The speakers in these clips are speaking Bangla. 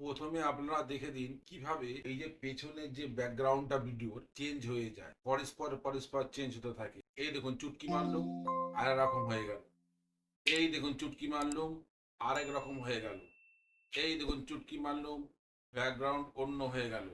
প্রথমে আপনারা দেখে দিন কীভাবে এই যে পেছনের যে ব্যাকগ্রাউন্ডটা ভিডিওর চেঞ্জ হয়ে যায়। পরস্পর পরস্পর চেঞ্জ হতে থাকে। এই দেখুন চুটকি মারলো আর রকম হয়ে গেল। এই দেখুন চুটকি মারলো আর এক রকম হয়ে গেল। এই দেখুন চুটকি মারলো, ব্যাকগ্রাউন্ড অন্য হয়ে গেল।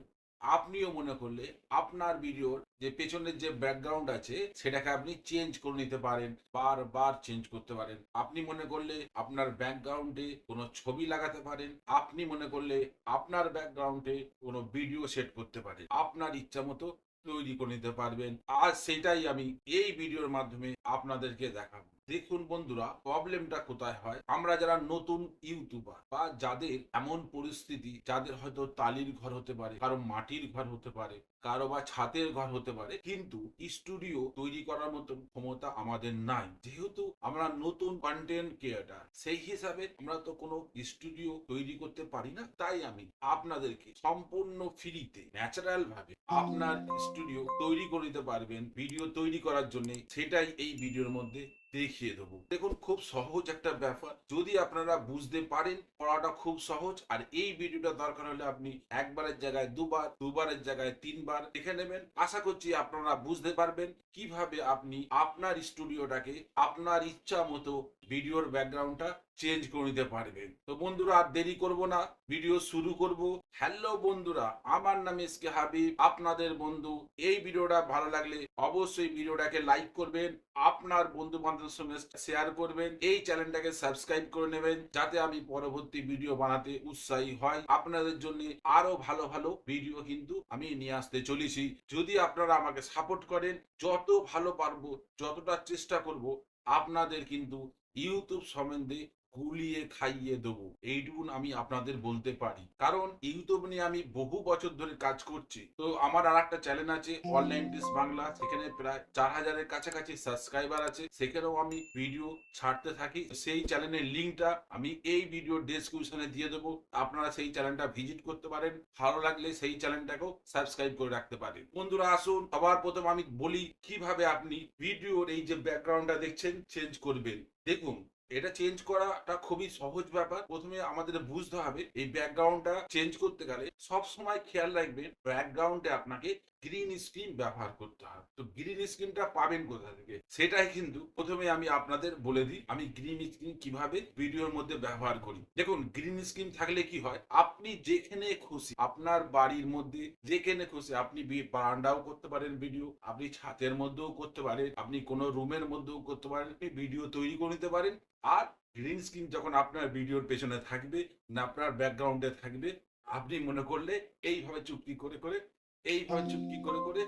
আপনিও মনে করলে আপনার ভিডিওর যে পেছনের যে ব্যাকগ্রাউন্ড আছে, সেটাকে আপনি চেঞ্জ করে নিতে পারেন, বারবার চেঞ্জ করতে পারেন। আপনি মনে করলে আপনার ব্যাকগ্রাউন্ডে কোনো ছবি লাগাতে পারেন, আপনি মনে করলে আপনার ব্যাকগ্রাউন্ডে কোনো ভিডিও সেট করতে পারেন, আপনার ইচ্ছা মতো তৈরি করে নিতে পারবেন। আর সেটাই আমি এই ভিডিওর মাধ্যমে আপনাদেরকে দেখাবো। দেখুন বন্ধুরা প্রবলেমটা কোথায় হয়? আমরা যারা নতুন ইউটিউবার বা যাদের এমন পরিস্থিতি, যাদের হয়তো টালির ঘর হতে পারে, কারও মাটির ঘর হতে পারে, কারও বা ছাতের ঘর হতে পারে, কিন্তু স্টুডিও তৈরি করার মতন ক্ষমতা আমাদের নাই। যেহেতু আমরা নতুন কন্টেন্ট ক্রিয়েটার সেই হিসাবে আমরা তো কোনো স্টুডিও তৈরি করতে পারি না, তাই আমি আপনাদেরকে সম্পূর্ণ ফ্রিতে ন্যাচারাল ভাবে আপনার স্টুডিও তৈরি করে দিতে পারবেন ভিডিও তৈরি করার জন্য। সেটাই এই ভিডিওর মধ্যে দেখিয়ে দেবো। দেখুন, খুব সহজ একটা ব্যাপার। যদি আপনারা বুঝতে পারেন, পড়াটা খুব সহজ। আর এই ভিডিওটা দরকার হলে আপনি একবারের জায়গায় দুবার, দুবারের জায়গায় তিনবার দেখে নেবেন। আশা করছি আপনারা বুঝতে পারবেন কীভাবে আপনি আপনার স্টুডিওটাকে আপনার ইচ্ছা মতো ভিডিওর ব্যাকগ্রাউন্ডটা চেঞ্জ করে নিতে পারবেন। তো বন্ধুরা, আর দেরি করব না, ভিডিও শুরু করব। হ্যালো বন্ধুরা, আমার নাম এস কে হাবিব, আপনাদের বন্ধু। এই ভিডিওটা ভালো লাগলে অবশ্যই ভিডিওটাকে লাইক করবেন, আপনার বন্ধু বান্ধবের সঙ্গে শেয়ার করবেন, এই চ্যানেলটাকে সাবস্ক্রাইব করে নেবেন, যাতে আমি পরবর্তী ভিডিও বানাতে উৎসাহী হয়। আপনাদের জন্য আরও ভালো ভালো ভিডিও কিন্তু আমি নিয়ে আসতে চলেছি। যদি আপনারা আমাকে সাপোর্ট করেন, যত ভালো পারব, যতটা চেষ্টা করব, আপনাদের কিন্তু ইউটিউব সম্বন্ধে গুলিয়ে খাইয়ে দেবো। এইটুকুন আমি আপনাদের বলতে পারি। কারণ ইউটিউব নিয়ে আমি বহু বছর ধরে কাজ করছি। তো আমার আর একটা চ্যানেল আছে অনলাইন টিস বাংলা সেখানে প্রায় চার হাজারের কাছাকাছি সাবস্ক্রাইবার আছে। সেখানেও আমি ভিডিও ছাড়তে থাকি। সেই চ্যানেলের লিঙ্কটা আমি এই ভিডিও ডেসক্রিপশনে দিয়ে দেবো। আপনারা সেই চ্যানেলটা ভিজিট করতে পারেন। ভালো লাগলে সেই চ্যানেলটাকেও সাবস্ক্রাইব করে রাখতে পারেন। বন্ধুরা, আসুন। সবার প্রথম আমি বলি কীভাবে আপনি ভিডিওর এই যে ব্যাকগ্রাউন্ডটা দেখছেন চেঞ্জ করবেন। দেখুন এটা চেঞ্জ করাটা খুবই সহজ ব্যাপার। প্রথমে আমাদের বুঝতে হবে, এই ব্যাকগ্রাউন্ডটা চেঞ্জ করতে গেলে সব সময় খেয়াল রাখবেন ব্যাকগ্রাউন্ডে আপনাকে গ্রিন স্ক্রিন ব্যবহার করতে হবে। তো গ্রিন স্ক্রিনটা পাবেন কোথা থেকে? সেটাই কিন্তু প্রথমে আমি আপনাদের বলে দিই, আমি গ্রিন স্ক্রিন কীভাবে ভিডিওর মধ্যে ব্যবহার করি। দেখুন গ্রিন স্ক্রিন থাকলে কি হয়? আপনি যেখানে খুশি, আপনার বাড়ির মধ্যে যেখানে খুশি, আপনি বারান্দাও করতে পারেন ভিডিও আপনি ছাতের মধ্যেও করতে পারেন, আপনি কোনো রুমের মধ্যেও করতে পারেন, আপনি ভিডিও তৈরি করে নিতে পারেন। আর গ্রিন স্ক্রিন যখন আপনার ভিডিওর পেছনে থাকবে, না আপনার ব্যাকগ্রাউন্ডে থাকবে, আপনি মনে করলে এইভাবে চুক্তি করে করে, এইভাবে চুটকি করে করে,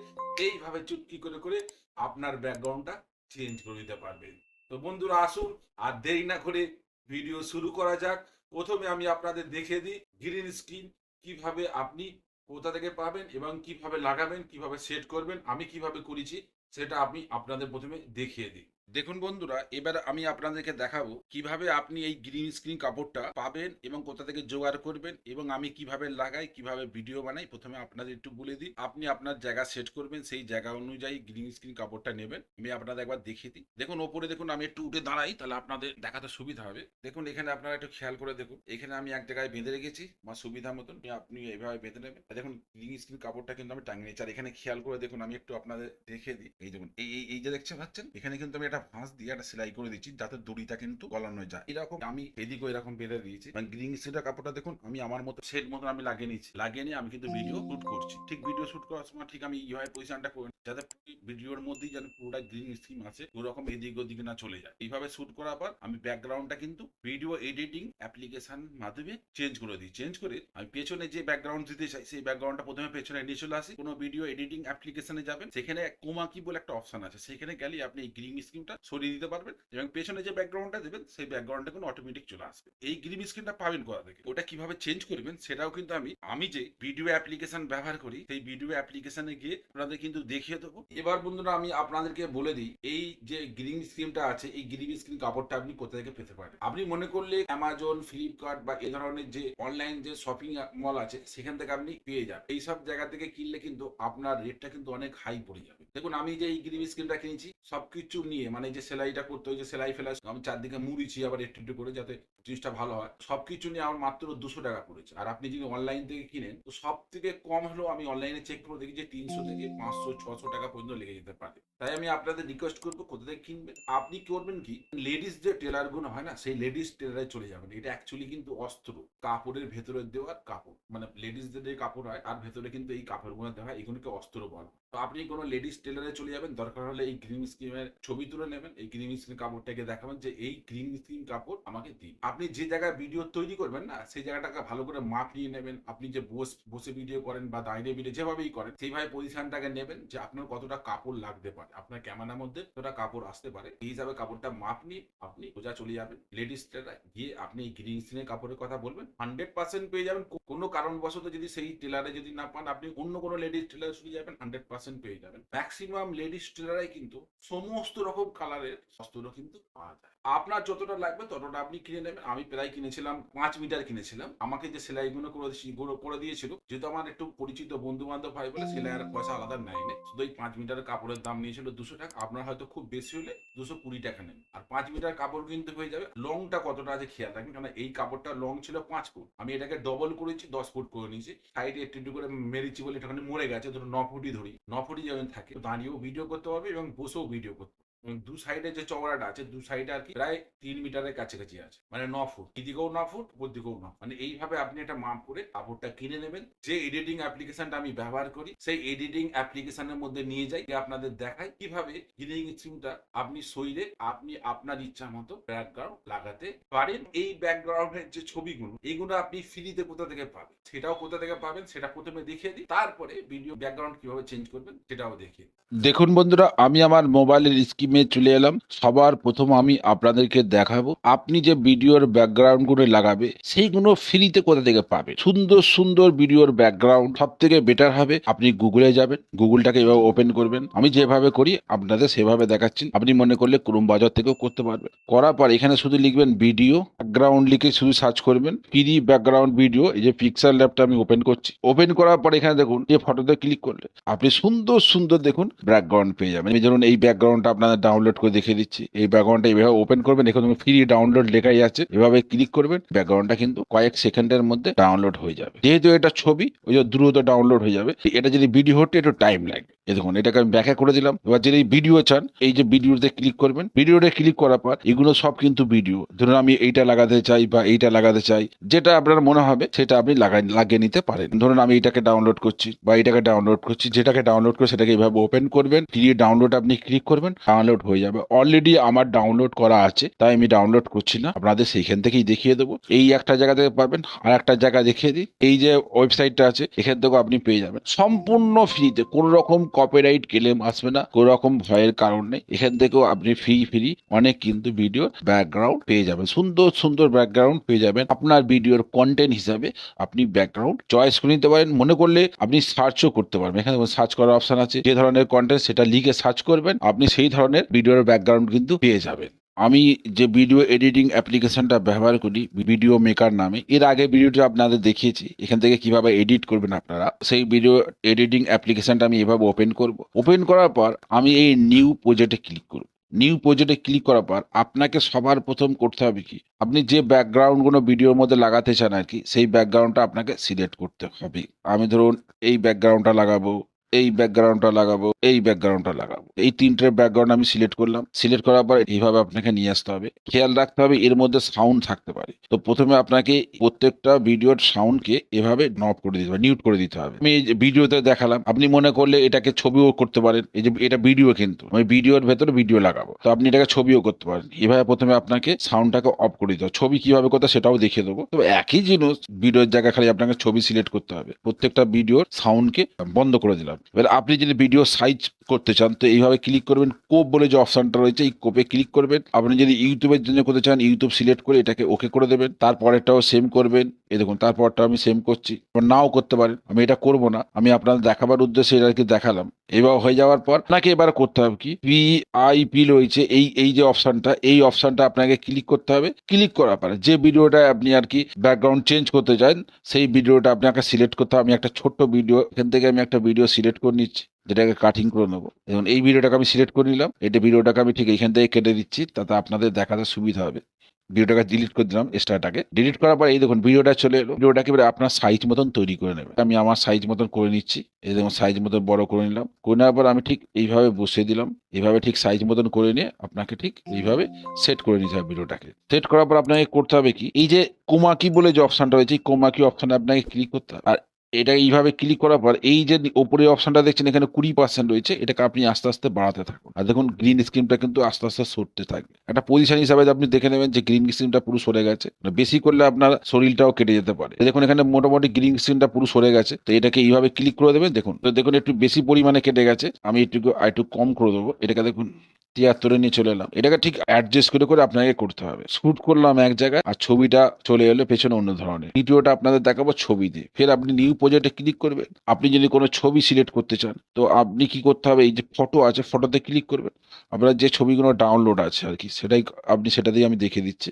এইভাবে চুটকি করে করে আপনার ব্যাকগ্রাউন্ডটা চেঞ্জ করে দিতে পারবেন। তো বন্ধুরা আসুন, আর দেরি না করে ভিডিও শুরু করা যাক। প্রথমে আমি আপনাদের দেখিয়ে দিই গ্রিন স্ক্রিন কীভাবে আপনি কোথা থেকে পাবেন এবং কীভাবে লাগাবেন, কীভাবে সেট করবেন, আমি কীভাবে করেছি সেটা আমি আপনাদের প্রথমে দেখিয়ে দিই। দেখুন বন্ধুরা, এবার আমি আপনাদেরকে দেখাবো কীভাবে আপনি এই গ্রিন স্ক্রিন কাপড়টা পাবেন এবং কোথা থেকে জোগাড় করবেন এবং আমি কীভাবে লাগাই, কীভাবে ভিডিও বানাই, প্রথমে আপনাদের একটু বলে দিই। আপনি আপনার জায়গা সেট করবেন, সেই জায়গা অনুযায়ী গ্রিন স্ক্রিন কাপড়টা নেবেন। আমি আপনাদের একবার দেখিয়ে দিই। দেখুন, ওপরে দেখুন, আমি একটু উঠে দাঁড়াই, তাহলে আপনাদের দেখাতে সুবিধা হবে। দেখুন, এখানে আপনারা একটু খেয়াল করে দেখুন। এখানে আমি এক জায়গায় বেঁধে রেখেছি আমার সুবিধা মতন। আপনি এইভাবে বেঁধে নেবেন। দেখুন গ্রিন স্ক্রিন কাপড়টা কিন্তু আমি টাঙিয়ে নিয়েছি। আর এখানে খেয়াল করে দেখুন, আমি একটু আপনাদের দেখে দিই। এই দেখুন, এই, এই- যে দেখছেন পাচ্ছেন, এখানে কিন্তু আমি একটা ভাঁজ দিয়ে একটা সেলাই করে দিচ্ছি, যাতে দড়িটা কিন্তু গলানো যায়। এরকম আমি এদিকে এরকম বেঁধে দিয়েছি। মানে গ্রিন স্ক্রিনের কাপড়টা দেখুন, আমি আমার মতো সেট মতন আমি লাগিয়ে নিচ্ছি লাগিয়ে নিয়ে আমি কিন্তু ভিডিও শুট করছি। ঠিক ভিডিও শুট করার সময় ঠিক আমি ইউআই পজিশনটা করে যাতে ভিডিওর মধ্যেই যেন পুরোটা গ্রিন স্ক্রিন আছে, ওরকম এদিক ওদিকে না চলে যায়। এইভাবে শুট করার পর আমি ব্যাকগ্রাউন্ডটা কিন্তু ভিডিও এডিটিং অ্যাপ্লিকেশন মাধ্যমে চেঞ্জ করে দিই। চেঞ্জ করে আমি পেছনে যে ব্যাকগ্রাউন্ড দিতে চাই, সেই ব্যাকগ্রাউন্ডটা প্রথমে পেছনে নিয়ে চলে আসি। কোনো ভিডিও এডিটিং অ্যাপ্লিকেশনে যাবেন, সেখানে কোমা কি বলে একটা অপশন আছে। সেখানে গেলে আপনি এই গ্রিন স্ক্রিনটা সরিয়ে দিতে পারবেন এবং পেছনে যে ব্যাকগ্রাউন্ডটা দেবেন, সেই ব্যাকগ্রাউন্ডটা কিন্তু অটোমেটিক চলে আসবে। এই গ্রিন স্ক্রিনটা পাবেন কোথা থেকে? ওটা কীভাবে চেঞ্জ করবেন, সেটাও কিন্তু আমি আমি যে ভিডিও অ্যাপ্লিকেশন ব্যবহার করি, সেই ভিডিও অ্যাপ্লিকেশনে গিয়ে আপনাদের কিন্তু দেখিয়ে দেবো। এবার বন্ধুরা, আমি আপনাদেরকে বলে দিই, এই যে গ্রিন স্ক্রিনটা আছে, এই গ্রিন স্ক্রিন কাপড়টা আপনি কোথা থেকে পেতে পারেন আপনি মনে করলে অ্যামাজন ফ্লিপকার্ট বা এ ধরনের যে অনলাইন যে শপিং মল আছে, সেখান থেকে আপনি পেয়ে যান এই সব জায়গা থেকে কিনলে কিন্তু আপনার রেটটা কিন্তু অনেক হাই পড়ে যাবে। দেখুন, আমি যে এই গ্রিন স্ক্রিনটা কিনেছি, সবকিছু নিয়ে মানে যে সেলাইটা করতে ওই যে সেলাই ফেলাই আমি চারদিকে মুড়িছি আবার একটু একটু করে যাতে জিনিসটা ভালো হয়। সব কিছু নিয়ে আমার মাত্র দুশো টাকা পড়েছে। আর আপনি যদি অনলাইন থেকে কিনেন, তো সব থেকে কম হলেও আমি অনলাইনে চেক করে দেখি যে তিনশো থেকে পাঁচশো, ছশো টাকা পর্যন্ত লেগে যেতে পারে। তাই আমি আপনাদের রিকোয়েস্ট করব, কোথা থেকে কিনবেন? আপনি করবেন কি লেডিস যে টেলারগুলো হয় না, সেই লেডিস টেলারে চলে যাবেন। এটা অ্যাকচুয়ালি কিন্তু অস্ত্র। কাপড়ের ভেতরে দেওয়ার কাপড়। মানে লেডিসদের যে কাপড় হয়, আর ভেতরে কিন্তু এই কাপড়গুলো দেওয়া হয়, এগুলোকে অস্ত্র বলা। হয়। তো আপনি কোনো লেডিস টেলারে চলে যাবেন, দরকার হলে এই গ্রিন স্কিমের ছবি তুলে নেবেন, এই গ্রিন স্কিম কাপড়টাকে দেখাবেন যে এই গ্রিন স্কিম কাপড় আমাকে দিন। আপনি যে জায়গায় ভিডিও তৈরি করবেন না, সেই জায়গাটাকে ভালো করে মাপ নিয়ে নেবেন। আপনি যে বস, বসে ভিডিও করেন বা দাঁড়িয়ে ভিডিও যেভাবেই করেন, সেইভাবে পজিশনটাকে নেবেন যে আপনার কতটা কাপড় লাগতে পারে। আপনার ক্যামেরার মধ্যে কতটা কাপড় আসতে পারে, এই হিসাবে কাপড়টা মাপ নিয়ে আপনি সোজা চলে যাবেন। লেডিস টেলার গিয়ে আপনি এই গ্রিন স্কিনের কাপড়ের কথা বলবেন হান্ড্রেড পার্সেন্ট পেয়ে যাবেন। কোনো কারণবশত যদি সেই টেলারে যদি না পান, আপনি অন্য কোনো লেডিস টেলারে চলে যাবেন হান্ড্রেড পার্সেন্ট পেয়ে যাবেন। ম্যাক্সিমাম লেডিস টেলারাই কিন্তু সমস্ত রকম কালারের বস্ত্র কিন্তু পাওয়া যায়। আপনার যতটা লাগবে ততটা আপনি কিনে নেবেন। আমি প্রায় কিনেছিলাম, পাঁচ মিটার কিনেছিলাম। আমাকে যে সেলাইগুলো করে করে দিয়েছিল, যেহেতু আমার একটু পরিচিত বন্ধু বান্ধব হয় বলে সেলাই আর পয়সা আলাদা নেয়নি শুধু এই পাঁচ মিটার কাপড়ের দাম নিয়েছিল দুশো টাকা। আপনার হয়তো খুব বেশি হলে দুশো কুড়ি টাকা নেন আর পাঁচ মিটার কাপড় কিন্তু হয়ে যাবে, লংটা কতটা আছে খেয়াল রাখবেন। কারণ এই কাপড়টা লং ছিল পাঁচ ফুট। আমি এটাকে ডবল করেছি, দশ ফুট করে নিয়েছি। সাইডে একটু একটু করে মেরেছি বলে এটাখানে মরে গেছে, ধরুন ন ফুটই ধরি। ন ফুটই যেমন থাকে দাঁড়িয়েও ভিডিও করতে পারবে এবং বসেও ভিডিও করতে দু সাইডে যে চওড়াটা আছে, দু সাইডে আর কি প্রায় তিন মিটারের কাছাকাছি আছে। মানে ন ফুট এদিকেও ন ফুট ওর দিকেও ন মানে এইভাবে আপনি একটা মাপ করে কাপড়টা কিনে নেবেন। যে এডিটিং অ্যাপ্লিকেশনটা আমি ব্যবহার করি, সেই এডিটিং অ্যাপ্লিকেশনের মধ্যে নিয়ে যাই আপনাদের দেখাই কীভাবে এডিটিং স্ক্রিনটা আপনি সইরে আপনি আপনার ইচ্ছা মতো ব্যাকগ্রাউন্ড লাগাতে পারেন। এই ব্যাকগ্রাউন্ডের যে ছবিগুলো, এইগুলো আপনি ফ্রিতে কোথা থেকে পাবেন? সেটাও কোথা থেকে পাবেন? সেটা প্রথমে দেখিয়ে দিই। তারপরে ভিডিও ব্যাকগ্রাউন্ড কীভাবে চেঞ্জ করবেন, সেটাও দেখিয়ে দেখুন বন্ধুরা, আমি আমার মোবাইলের স্কিমে চলে এলাম। সবার প্রথম আমি আপনাদেরকে দেখাবো, আপনি যে ভিডিওর ব্যাকগ্রাউন্ডগুলো লাগাবে, সেইগুলো ফ্রিতে কোথা থেকে পাবে সুন্দর সুন্দর ভিডিওর ব্যাকগ্রাউন্ড সব থেকে বেটার হবে। আপনি গুগলে যাবেন গুগলটাকে এভাবে ওপেন করবেন। আমি যেভাবে করি, আপনাদের সেভাবে দেখাচ্ছি। আপনি মনে করলে ক্রোম বাজার থেকেও করতে পারবেন। করার পর এখানে শুধু লিখবেন ভিডিও ব্যাকগ্রাউন্ড লিখে শুধু সার্চ করবেন। ফ্রি ব্যাকগ্রাউন্ড ভিডিও এই যে পিক্সার ল্যাবটা আমি ওপেন করছি। ওপেন করার পর এখানে দেখুন, যে ফটোতে ক্লিক করলে, আপনি সুন্দর সুন্দর দেখুন ব্যাকগ্রাউন্ড পেয়ে যাবেন। ধরুন, এই ব্যাকগ্রাউন্ডটা আপনাদের ডাউনলোড করে দেখিয়ে দিচ্ছি। এই ব্যাকগ্রাউন্ডটা এইভাবে ওপেন করবেন এখানে ফ্রি ডাউনলোড লেখাই আছে। এভাবে ক্লিক করবেন ব্যাকগ্রাউন্ডটা কিন্তু কয়েক সেকেন্ডের মধ্যে ডাউনলোড হয়ে যাবে। যেহেতু এটা ছবি, ওই যে দ্রুত ডাউনলোড হয়ে যাবে। এটা যদি ভিডিও হতে একটু টাইম লাগবে দেখুন, এটাকে আমি ব্যাখ্যা করে দিলাম। এবার যদি ভিডিও চান, এই যে ভিডিওতে ক্লিক করবেন। ভিডিওতে ক্লিক করার পর এগুলো সব কিন্তু ভিডিও ধরুন আমি এইটা লাগাতে চাই বা এইটা লাগাতে চাই, যেটা আপনার মনে হবে, সেটা আপনি লাগাই, লাগিয়ে নিতে পারেন। ধরুন আমি এটাকে ডাউনলোড করছি বা এটাকে ডাউনলোড করছি, যেটাকে ডাউনলোড করে সেটাকে এইভাবে ওপেন করবেন। ফ্রি ডাউনলোড আপনি ক্লিক করবেন ডাউনলোড হয়ে যাবে। অলরেডি আমার ডাউনলোড করা আছে, তাই আমি ডাউনলোড করছি না। আপনাদের সেইখান থেকেই দেখিয়ে দেবো। এই একটা জায়গা থেকে পাবেন, আর একটা জায়গা দেখিয়ে দিই। এই যে ওয়েবসাইটটা আছে, এখান থেকেও আপনি পেয়ে যাবেন। সম্পূর্ণ ফ্রিতে কোনো রকম কপিরাইট ক্লেম আসবে না কোনো রকম ভয়ের কারণ নেই। এখান থেকেও আপনি ফ্রি ফ্রি অনেক কিন্তু ভিডিও ব্যাকগ্রাউন্ড পেয়ে যাবেন। সুন্দর সুন্দর ব্যাকগ্রাউন্ড পেয়ে যাবেন। আপনার ভিডিওর কন্টেন্ট হিসাবে আপনি ব্যাকগ্রাউন্ড চয়েস করে নিতে পারেন। মনে করলে আপনি সার্চও করতে পারবেন। এখানে সার্চ করার অপশন আছে। যে ধরনের কন্টেন্ট সেটা লিখে সার্চ করবেন। আপনি সেই ধরনের ভিডিওর ব্যাকগ্রাউন্ড কিন্তু পেয়ে যাবেন। আমি যে ভিডিও এডিটিং অ্যাপ্লিকেশনটা ব্যবহার করি ভিডিও মেকার নামে, এর আগে ভিডিওটা আপনাদের দেখিয়েছি, এখান থেকে কীভাবে এডিট করবেন আপনারা, সেই ভিডিও এডিটিং অ্যাপ্লিকেশনটা আমি এভাবে ওপেন করব। ওপেন করার পর আমি এই নিউ প্রজেক্টে ক্লিক করব। নিউ প্রজেক্টে ক্লিক করার পর আপনাকে সবার প্রথম করতে হবে কি, আপনি যে ব্যাকগ্রাউন্ডগুলো ভিডিওর মধ্যে লাগাতে চান আর কি, সেই ব্যাকগ্রাউন্ডটা আপনাকে সিলেক্ট করতে হবে। আমি ধরুন এই ব্যাকগ্রাউন্ডটা লাগাবো এই ব্যাকগ্রাউন্ডটা লাগাবো, এই ব্যাকগ্রাউন্ডটা লাগাবো। এই তিনটে ব্যাকগ্রাউন্ড আমি সিলেক্ট করলাম। সিলেক্ট করার পর এইভাবে আপনাকে নিয়ে আসতে হবে। খেয়াল রাখতে হবে এর মধ্যে সাউন্ড থাকতে পারে। তো প্রথমে আপনাকে প্রত্যেকটা ভিডিওর সাউন্ডকে এভাবে নব করে দিতে হবে নিউট করে দিতে হবে। আমি ভিডিওতে দেখালাম, আপনি মনে করলে এটাকে ছবিও করতে পারেন। এই যে এটা ভিডিও কিন্তু, আমি ভিডিওর ভেতরে ভিডিও লাগাবো। তো আপনি এটাকে ছবিও করতে পারেন। এভাবে প্রথমে আপনাকে সাউন্ডটাকে অফ করে দিতে হবে। ছবি কীভাবে করতে সেটাও দেখিয়ে দেবো। তো একই জিনিস ভিডিওর জায়গায় খালি আপনাকে ছবি সিলেক্ট করতে হবে। প্রত্যেকটা ভিডিওর সাউন্ডকে বন্ধ করে দিলাম। আপনি যদি ভিডিও সাইজ করতে চান, তো এইভাবে ক্লিক করবেন। কোপ বলে যে অপশানটা রয়েছে, এই কোপে ক্লিক করবেন। আপনি যদি ইউটিউবের জন্য করতে চান ইউটিউব সিলেক্ট করে এটাকে ওকে করে দেবেন। তারপরেরটাও সেম করবেন। এই দেখুন, তারপরটা আমি সেম করছি। নাও করতে পারেন। আমি এটা করব না। আমি আপনাদের দেখাবার উদ্দেশ্যে এটাকে দেখালাম। এবার হয়ে যাওয়ার পর আপনাকে এবার করতে হবে কি? পি আই পি রয়েছে। এই এই যে অপশানটা এই অপশানটা আপনাকে ক্লিক করতে হবে। ক্লিক করার পরে যে ভিডিওটা আপনি আর কি ব্যাকগ্রাউন্ড চেঞ্জ করতে চান, সেই ভিডিওটা আপনাকে সিলেক্ট করতে হবে। আমি একটা ছোট্ট ভিডিও এখান থেকে আমি একটা ভিডিও সিলেক্ট করে নিচ্ছি। যেটাকে কাটিং করে নেব। এবং এই ভিডিওটাকে আমি সিলেক্ট করে নিলাম। এটা ভিডিওটাকে আমি ঠিক এইখান থেকে কেটে দিচ্ছি, তাতে আপনাদের দেখাতে সুবিধা হবে। ভিডিওটাকে ডিলিট করে দিলাম এক্সট্রাটাকে ডিলিট করার পর এই দেখুন ভিডিওটা চলে এলো। ভিডিওটাকে এবারে আপনার সাইজ মতন তৈরি করে নেবে। আমি আমার সাইজ মতন করে নিচ্ছি। এই দেখুন সাইজ মতন বড় করে নিলাম। করে নেওয়ার পর আমি ঠিক এইভাবে বসিয়ে দিলাম। এইভাবে ঠিক সাইজ মতন করে নিয়ে আপনাকে ঠিক এইভাবে সেট করে নিতে হবে ভিডিওটাকে সেট করার পর আপনাকে করতে হবে কি? এই যে কোমাকি বলে যে অপশানটা রয়েছে কোমাকি অপশনে আপনাকে ক্লিক করতে হবে। আর এটা এইভাবে ক্লিক করার পর এই যে ওপরে অপশনটা দেখছেন, এখানে কুড়ি পার্সেন্ট রয়েছে, এটাকে আপনি আস্তে আস্তে বাড়াতে থাকুন। আর দেখুন গ্রিন স্ক্রিনটা কিন্তু আস্তে আস্তে সরতে থাকবে। একটা পজিশন হিসাবে আপনি দেখে নেবেন যে গ্রিন স্ক্রিনটা পুরো সরে গেছে মানে বেশি করলে আপনার শরীরটাও কেটে যেতে পারে। দেখুন, এখানে মোটামুটি গ্রিন স্ক্রিনটা পুরো সরে গেছে, তো এটাকে এইভাবে ক্লিক করে দেবেন। দেখুন, তো দেখুন, একটু বেশি পরিমাণে কেটে গেছে, আমি একটু একটু কম করে দেবো। এটাকে দেখুন, তিয়াত্তরে নিয়ে চলে এলাম। এটাকে ঠিক অ্যাডজাস্ট করে করে আপনাকে করতে হবে। শুট করলাম এক জায়গায়, আর ছবিটা চলে এলো পেছনে অন্য ধরনের। ভিডিওটা আপনাদের দেখাবো ছবি দিয়ে। ফের আপনি নিউ প্রজেক্টে ক্লিক করবেন। আপনি যদি কোনো ছবি সিলেক্ট করতে চান, তো আপনি কি করতে হবে? এই যে ফটো আছে ফটোতে ক্লিক করবেন। আপনার যে ছবিগুলো ডাউনলোড আছে আর কি, সেটাই আপনি, সেটা দিয়ে আমি দেখে দিচ্ছি।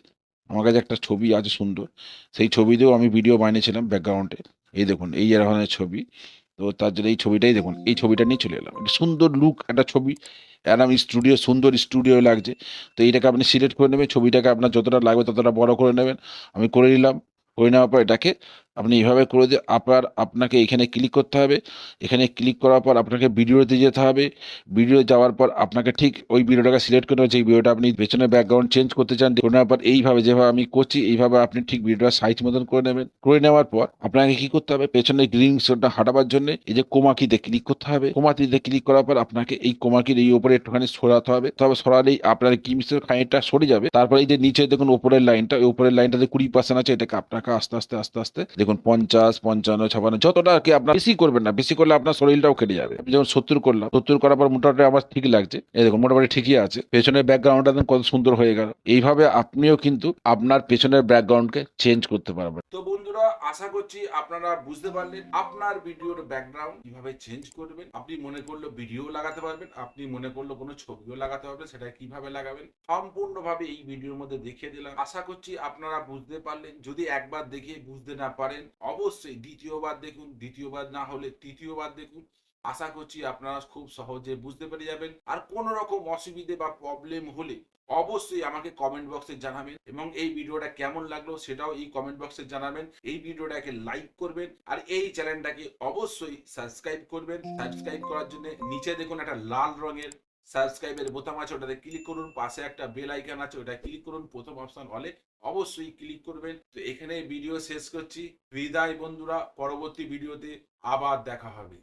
আমার কাছে একটা ছবি আছে সুন্দর। সেই ছবি দিয়েও আমি ভিডিও বানিয়েছিলাম ব্যাকগ্রাউন্ডে এই দেখুন, এই ধরনের ছবি। তো তার জন্য এই ছবিটাই দেখুন, এই ছবিটা নিয়ে চলে এলাম। সুন্দর লুক একটা ছবি। একদম স্টুডিও সুন্দর স্টুডিও লাগছে। তো এইটাকে আপনি সিলেক্ট করে নেবেন, ছবিটাকে আপনার যতটা লাগবে ততটা বড় করে নেবেন। আমি করে নিলাম, করে নেওয়ার পর এটাকে আপনি এইভাবে করে দিয়ে আপনার, আপনাকে এখানে ক্লিক করতে হবে। এখানে ক্লিক করার পর আপনাকে ভিডিওতে যেতে হবে। ভিডিও যাওয়ার পর আপনাকে ঠিক ওই ভিডিওটাকে সিলেক্ট করে যে ভিডিওটা আপনি পেছনে ব্যাকগ্রাউন্ড চেঞ্জ করতে চান করে নেওয়ার পর এইভাবে যেভাবে আমি করছি, এইভাবে আপনি ঠিক ভিডিওটা সাইজ মতন করে নেবেন। করে নেওয়ার পর আপনাকে কি করতে হবে? পেছনে গ্রিন শোটা হাঁটাবার জন্য এই যে কোমাকিতে ক্লিক করতে হবে। কোমাকিতে ক্লিক করার পর আপনাকে এই কোমাকির এই উপরে একটুখানি সরাতে হবে। তবে সরালেই আপনার কিমসের খানিকটা সরে যাবে। তারপরে এই যে নিচে দেখুন উপরের লাইনটা ওই উপরের লাইনটাতে কুড়ি পার্সেন্ট আছে। এটাকে আপনাকে আস্তে আস্তে আস্তে আস্তে দেখুন, পঞ্চাশ, পঞ্চান্ন, ছাপান্ন, যতটা আর কি আপনার বেশি করবেন না, বেশি করলে আপনার শরীরটাও কেটে যাবে। যেমন সত্তর করলাম, সত্তর করার পর মোটামুটি আমার ঠিক লাগছে। এই দেখুন, মোটামুটি ঠিকই আছে। পেছনের ব্যাকগ্রাউন্ডটা কত সুন্দর হয়ে গেল। এইভাবে আপনিও কিন্তু আপনার পেছনের ব্যাকগ্রাউন্ডকে চেঞ্জ করতে পারবেন। তো বন্ধুরা, আশা করছি আপনারা বুঝতে পারলেন আপনার ভিডিওর ব্যাকগ্রাউন্ড কীভাবে চেঞ্জ করবেন। আপনি মনে করল ভিডিও লাগাতে পারবেন, আপনি মনে করল কোনো ছবিও লাগাতে পারবেন, সেটা কীভাবে লাগাবেন, সম্পূর্ণভাবে এই ভিডিওর মধ্যে দেখিয়ে দিলাম। আশা করছি আপনারা বুঝতে পারলেন। যদি একবার দেখে বুঝতে না পারেন। অবশ্যই দ্বিতীয়বার দেখুন, দ্বিতীয়বার না হলে তৃতীয়বার দেখুন। আশা করছি আপনারা খুব সহজে বুঝতে পেরে যাবেন। আর কোনো রকম অসুবিধে বা প্রবলেম হলে অবশ্যই আমাকে কমেন্ট বক্সে জানাবেন এবং এই ভিডিওটা কেমন লাগল সেটাও এই কমেন্ট বক্সে জানাবেন। এই ভিডিওটাকে লাইক করবেন আর এই চ্যানেলটাকে অবশ্যই সাবস্ক্রাইব করবেন। সাবস্ক্রাইব করার জন্য নিচে দেখুন একটা লাল রঙের সাবস্ক্রাইবের বোতাম আছে, ওটাতে ক্লিক করুন, পাশে একটা বেল আইকন আছে, ওটা ক্লিক করুন, প্রথম অপশন হলে অবশ্যই ক্লিক করবেন। তো এখানে ভিডিও শেষ করছি। বিদায় বন্ধুরা, পরবর্তী ভিডিওতে আবার দেখা হবে।